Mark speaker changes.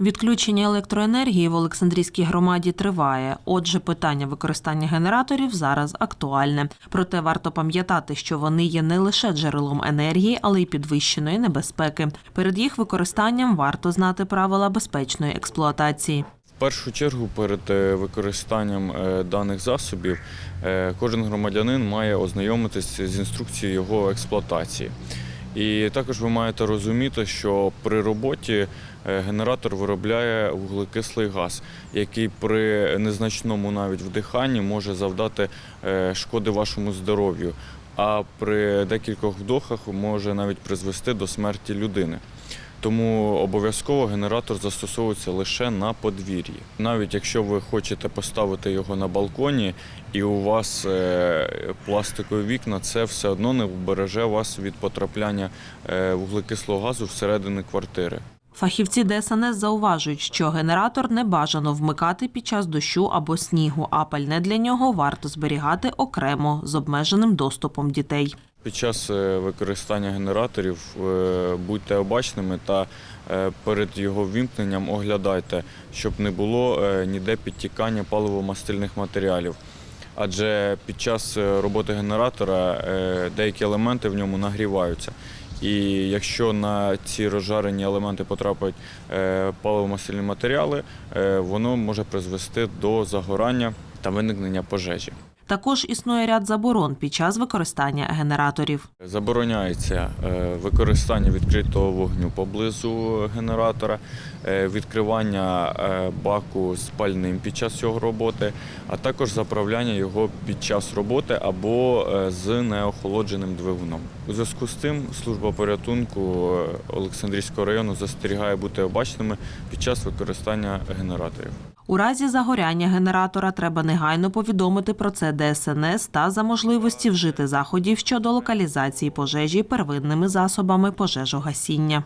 Speaker 1: Відключення електроенергії в Олександрійській громаді триває. Отже, питання використання генераторів зараз актуальне. Проте варто пам'ятати, що вони є не лише джерелом енергії, але й підвищеної небезпеки. Перед їх використанням варто знати правила безпечної експлуатації.
Speaker 2: В першу чергу перед е, використанням е, даних засобів е, кожен громадянин має ознайомитися з інструкцією його експлуатації. І також ви маєте розуміти, що при роботі е, генератор виробляє вуглекислий газ, який при незначному навіть вдиханні може завдати е, шкоди вашому здоров'ю, а при декількох вдохах може навіть призвести до смерті людини. Тому обов'язково генератор застосовується лише на подвір'ї. Навіть якщо ви хочете поставити його на балконі і у вас е, пластикові вікна, це все одно не вбереже вас від потрапляння е, вуглекислого газу всередини квартири.
Speaker 1: Фахівці ДСНС зауважують, що генератор не бажано вмикати під час дощу або снігу, а пальне для нього варто зберігати окремо з обмеженим доступом дітей.
Speaker 2: Під час е, використання генераторів е, будьте обачними та е, перед його ввімкненням оглядайте, щоб не було ніде підтікання паливо-мастильних матеріалів. Адже під час роботи генератора деякі елементи в ньому нагріваються. І якщо на ці розжарені елементи потрапить е, паливо-мастильні матеріали, воно може призвести до загорання та виникнення пожежі.
Speaker 1: Також існує ряд заборон під час використання генераторів.
Speaker 2: Забороняється е, використання відкритого вогню поблизу генератора, е, відкривання е, баку з пальним під час його роботи, а також заправляння його під час роботи або з неохолодженим двигуном. У зв'язку з цим служба порятунку Олександрійського району застерігає бути обачними під час використання генераторів.
Speaker 1: У разі загоряння генератора треба негайно повідомити про це ДСНС та за можливості вжити заходів щодо локалізації пожежі первинними засобами пожежогасіння.